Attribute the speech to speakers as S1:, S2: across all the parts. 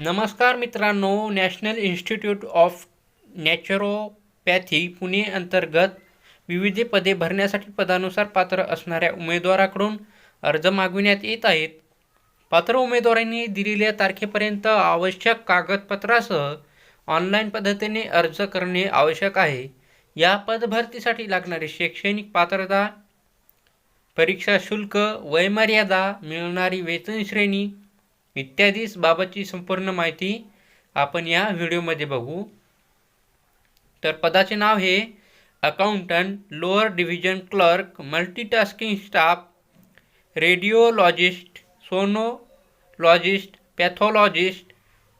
S1: नमस्कार मित्रांनो National Institute of Naturopathy Pune अंतर्गत विविध पदे भरण्यासाठी पदानुसार पात्र असणाऱ्या उमेदवाराकडून अर्ज मागविण्यात येत आहेत. पात्र उमेदवारांनी दिलेल्या तारखेपर्यंत आवश्यक कागदपत्रासह ऑनलाईन पद्धतीने अर्ज करणे आवश्यक आहे. या पदभरतीसाठी लागणारी शैक्षणिक पात्रता परीक्षा शुल्क वयमर्यादा मिळणारी वेतन श्रेणी इत्यादीस बाबतची संपूर्ण माहिती आपण या व्हिडिओमध्ये बघू. तर पदाचे नाव हे accountant lower division clerk multitasking staff radiologist sonologist pathologist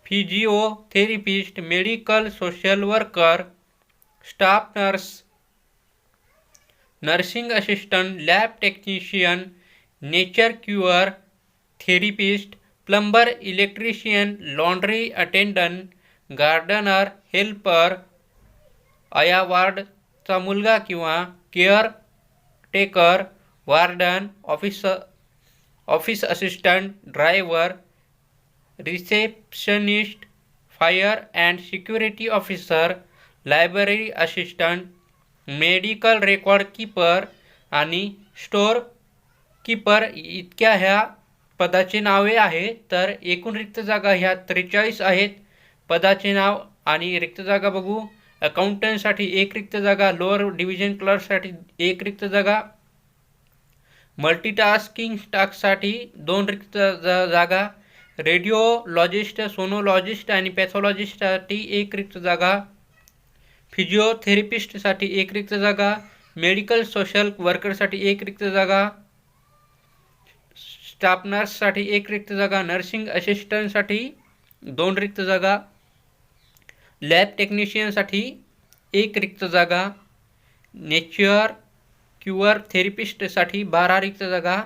S1: physiotherapist medical social worker staff nurse nursing assistant lab technician nature cure therapist plumber electrician laundry attendant gardener helper अया वार्डचा मुलगा किंवा caretaker warden office office assistant driver receptionist fire and security officer library assistant medical record keeper आणि store keeper इतक्या ह्या पदाचे नावे आहे तर एकूण रिक्त जागा ह्या त्रेचाळीस आहेत. पदाचे नाव आणि रिक्त जागा बघू. अकाउंटंटसाठी एक रिक्त जागा लोअर डिव्हिजन क्लर्कसाठी एक रिक्त जागा. मल्टीटास्किंग स्टाकसाठी दोन रिक्त जा जागा. रेडिओलॉजिस्ट सोनोलॉजिस्ट आणि पॅथॉलॉजिस्टसाठी एक रिक्त जागा. फिजिओथेरपिस्टसाठी एक रिक्त जागा. मेडिकल सोशल वर्करसाठी एक रिक्त जागा. स्टाफ नर्ससाठी एक रिक्त जागा नर्सिंग असिस्टंटसाठी दोन रिक्त जागा लॅब टेक्निशियनसाठी एक रिक्त जागा नेचर क्युअर थेरपिस्टसाठी बारा रिक्त जागा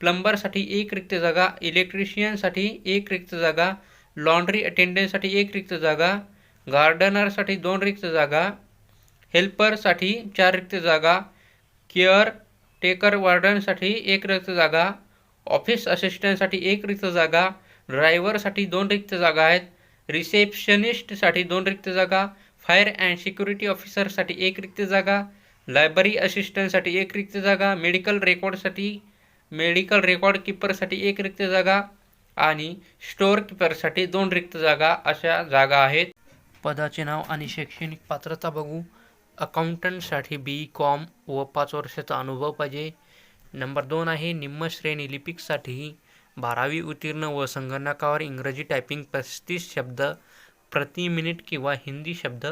S1: प्लंबरसाठी एक रिक्त जागा इलेक्ट्रिशियनसाठी एक रिक्त जागा लॉन्ड्री अटेंडंटसाठी एक रिक्त जागा गार्डनरसाठी दोन रिक्त जागा हेल्परसाठी चार रिक्त जागा केअर टेकर वार्डनसाठी एक रिक्त जागा ऑफिस असिस्टंटसाठी एक रिक्त जागा ड्रायव्हरसाठी दोन रिक्त जागा आहेत रिसेप्शनिस्टसाठी दोन रिक्त जागा फायर अँड सिक्युरिटी ऑफिसरसाठी एक रिक्त जागा लायब्ररी असिस्टंटसाठी एक रिक्त जागा मेडिकल रेकॉर्डसाठी मेडिकल रेकॉर्ड कीपरसाठी एक रिक्त जागा आणि स्टोअर कीपरसाठी दोन रिक्त जागा अशा जागा आहेत. पदाचे नाव आणि शैक्षणिक पात्रता बघू. अकाउंटंटसाठी बी कॉम व पाच वर्षाचा अनुभव पाहिजे. नंबर दोन आहे निम्न श्रेणी लिपिकसाठी बारावी उत्तीर्ण व संगणकावर इंग्रजी टायपिंग पस्तीस शब्द प्रति मिनिट किंवा हिंदी शब्द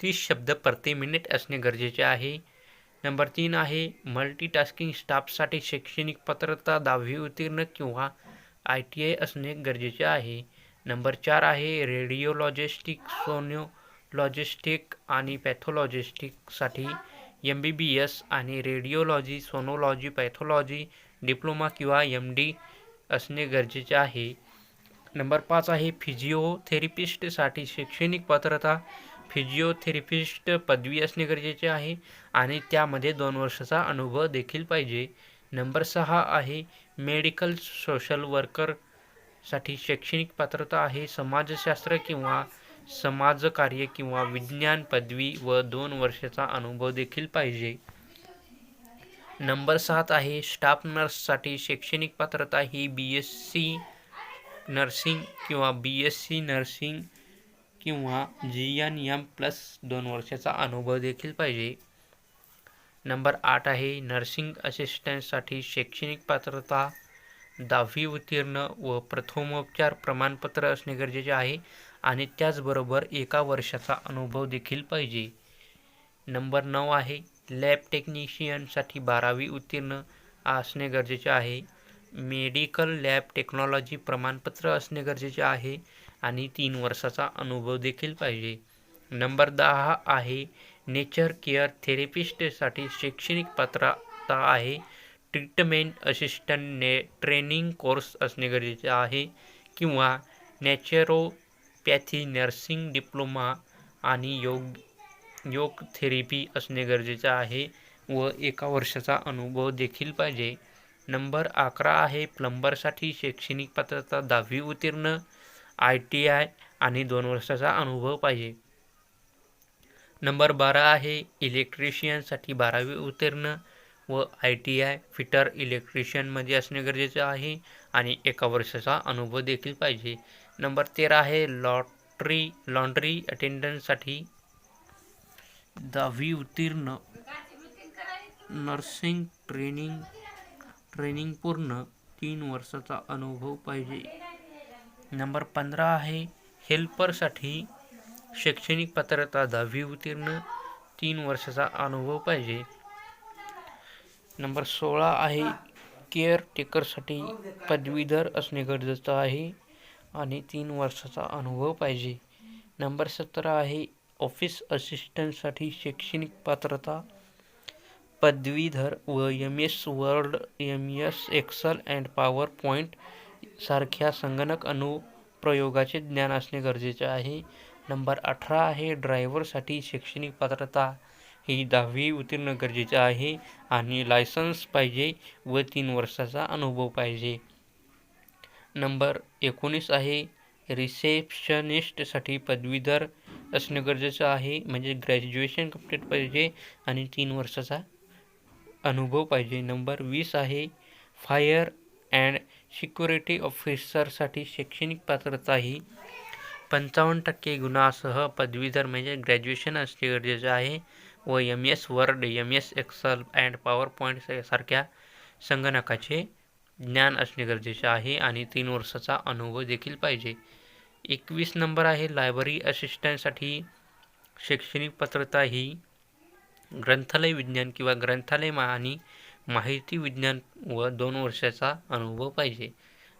S1: तीस शब्द प्रति मिनिट असणे गरजेचे आहे. नंबर तीन आहे मल्टीटास्किंग स्टाफसाठी शैक्षणिक पात्रता दहावी उत्तीर्ण किंवा आय टी आय असणे गरजेचे आहे. नंबर चार आहे रेडिओलॉजिस्टिक सोनिओलॉजिस्टिक आणि पॅथोलॉजिस्टिकसाठी एम बी बी एस आणि रेडिओलॉजी सोनोलॉजी पॅथॉलॉजी डिप्लोमा किंवा एम डी असणे गरजेचे आहे. नंबर पाच आहे फिजिओथेरपिस्टसाठी शैक्षणिक पात्रता. फिजिओथेरपिस्ट पदवी असणे गरजेचे आहे आणि त्यामध्ये दोन वर्षाचा अनुभव देखील पाहिजे. नंबर सहा आहे मेडिकल सोशल वर्करसाठी शैक्षणिक पात्रता आहे. समाजशास्त्र किंवा समाजकार्य किंवा विज्ञान पदवी व दोन वर्षाचा अनुभव देखील पाहिजे. नंबर सात आहे स्टाफ नर्ससाठी शैक्षणिक पात्रता ही बी एस सी नर्सिंग किंवा बी एस सी नर्सिंग किंवा जी एन एम प्लस दोन वर्षाचा अनुभव देखील पाहिजे. नंबर आठ आहे नर्सिंग असिस्टंटसाठी शैक्षणिक पात्रता दहावी उत्तीर्ण व प्रथमोपचार प्रमाणपत्र असणे गरजेचे आहे. आणि त्याचबरोबर एका वर्षाचा अनुभव देखील पाहिजे. नंबर नऊ आहे लॅब टेक्निशियनसाठी बारावी उत्तीर्ण असणे गरजेचे आहे. मेडिकल लॅब टेक्नॉलॉजी प्रमाणपत्र असणे गरजेचे आहे आणि तीन वर्षाचा अनुभव देखील पाहिजे. नंबर दहा आहे नेचर केअर थेरपिस्टसाठी शैक्षणिक पात्रता आहे. ट्रीटमेंट असिस्टंट ने ट्रेनिंग कोर्स असणे गरजेचे आहे किंवा पॅथी नर्सिंग डिप्लोमा आणि योग योग थेरपी असणे गरजेचे आहे व एका वर्षाचा अनुभव देखील पाहिजे. नंबर अकरा आहे प्लंबरसाठी शैक्षणिक पात्रता दहावी उत्तीर्ण आय टी आय आणि दोन वर्षाचा अनुभव पाहिजे. नंबर बारा आहे इलेक्ट्रिशियनसाठी बारावी उत्तीर्ण व आय टी आय फिटर इलेक्ट्रिशियनमध्ये असणे गरजेचे आहे आणि एका वर्षाचा अनुभव देखील पाहिजे. नंबर तेरा आहे लॉटरी लॉन्ड्री अटेंडंटसाठी दहावी उत्तीर्ण नर्सिंग ट्रेनिंग ट्रेनिंग पूर्ण तीन वर्षाचा अनुभव पाहिजे. नंबर पंधरा आहे हेल्परसाठी शैक्षणिक पात्रता दहावी उत्तीर्ण तीन वर्षाचा अनुभव पाहिजे. नंबर सोळा आहे केअरटेकरसाठी पदवीधर असणे गरजेचं आहे. आणि तीन वर्षाचा अनुभव पाहिजे. नंबर सतरा आहे ऑफिस असिस्टंटसाठी शैक्षणिक पात्रता. पदवीधर व M S Word M S Excel and PowerPoint सारख्या संगणक अनुप्रयोगाचे ज्ञान असणे गरजेचे आहे. नंबर अठरा आहे ड्रायव्हरसाठी शैक्षणिक पात्रता. ही दहावी उत्तीर्ण गरजेचे आहे आणि लायसन्स पाहिजे व तीन वर्षाचा अनुभव पाहिजे. नंबर एकोणीस आहे. रिसेप्शनिस्टसाठी पदवीधर असणे गरजेचं आहे. म्हणजे ग्रॅज्युएशन कंप्लीट पाहिजे आणि तीन वर्षाचा अनुभव पाहिजे. नंबर वीस आहे. फायर अँड सिक्युरिटी ऑफिसरसाठी शैक्षणिक पात्रता ही पंचावन्न टक्के गुणासह पदवीधर म्हणजे ग्रॅज्युएशन असणे गरजेचे आहे. व M S Word M S Excel and PowerPoint सारख्या संगणकाचे ज्ञान असणे गरजेचे आहे आणि तीन वर्षाचा अनुभव देखील पाहिजे. एकवीस नंबर आहे लायब्ररी असिस्टंटसाठी शैक्षणिक पात्रता ही ग्रंथालय विज्ञान किंवा ग्रंथालय मा आणि माहिती विज्ञान व दोन वर्षाचा अनुभव पाहिजे.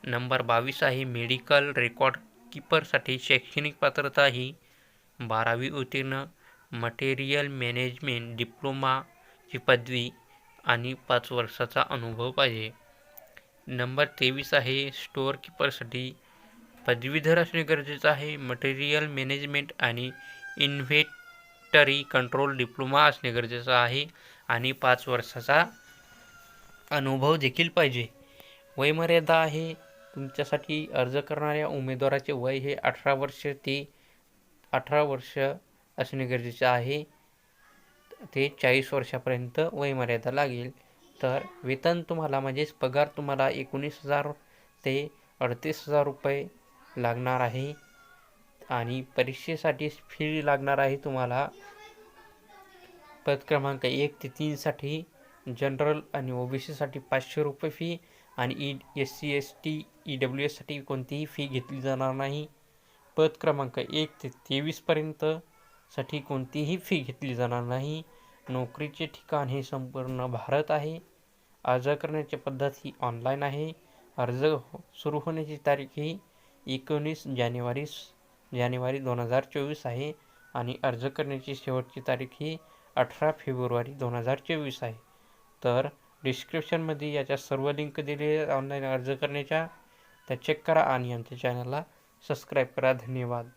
S1: नंबर बावीस आहे मेडिकल रेकॉर्ड कीपरसाठी शैक्षणिक पात्रता ही बारावी उत्तीर्ण मटेरियल मॅनेजमेंट डिप्लोमाची पदवी आणि पाच वर्षाचा अनुभव पाहिजे. नंबर तेवीस आहे. स्टोअरकीपरसाठी पदवीधर असणे गरजेचं आहे. मटेरियल मॅनेजमेंट आणि इन्व्हेटरी कंट्रोल डिप्लोमा असणे गरजेचं आहे. आणि पाच वर्षाचा अनुभव देखील पाहिजे. वयमर्यादा आहे. तुमच्यासाठी अर्ज करणाऱ्या उमेदवाराचे वय हे अठरा वर्ष ते अठरा वर्ष असणे गरजेचे आहे. ते चाळीस वर्षापर्यंत वयमर्यादा लागेल. तर वेतन तुम्हाला म्हणजेच पगार तुम्हाला एकोणीस हजार ते अडतीस हजार रुपये लागणार आहे. आणि परीक्षेसाठी फी लागणार आहे तुम्हाला पद क्रमांक एक ते तीनसाठी जनरल आणि ओ बी सीसाठी पाचशे रुपये फी आणि E S C S T E W एससाठी कोणतीही फी घेतली जाणार नाही. पद क्रमांक एक ते तेवीसपर्यंत साठी कोणतीही फी घेतली जाणार नाही. नोकरीचे ठिकाण हे संपूर्ण भारत आहे. अर्ज करण्याची पद्धत ही ऑनलाईन आहे. अर्ज हो- सुरू होण्याची तारीख ही एकोणीस जानेवारी जानेवारी दोन हजार चोवीस आहे आणि अर्ज करण्याची शेवटची तारीख ही अठरा फेब्रुवारी दोन हजार चोवीस आहे. तर डिस्क्रिप्शनमध्ये याच्या सर्व लिंक दिले ऑनलाईन अर्ज करण्याच्या. त्या चेक करा आणि आमच्या चॅनलला सबस्क्राईब करा. धन्यवाद.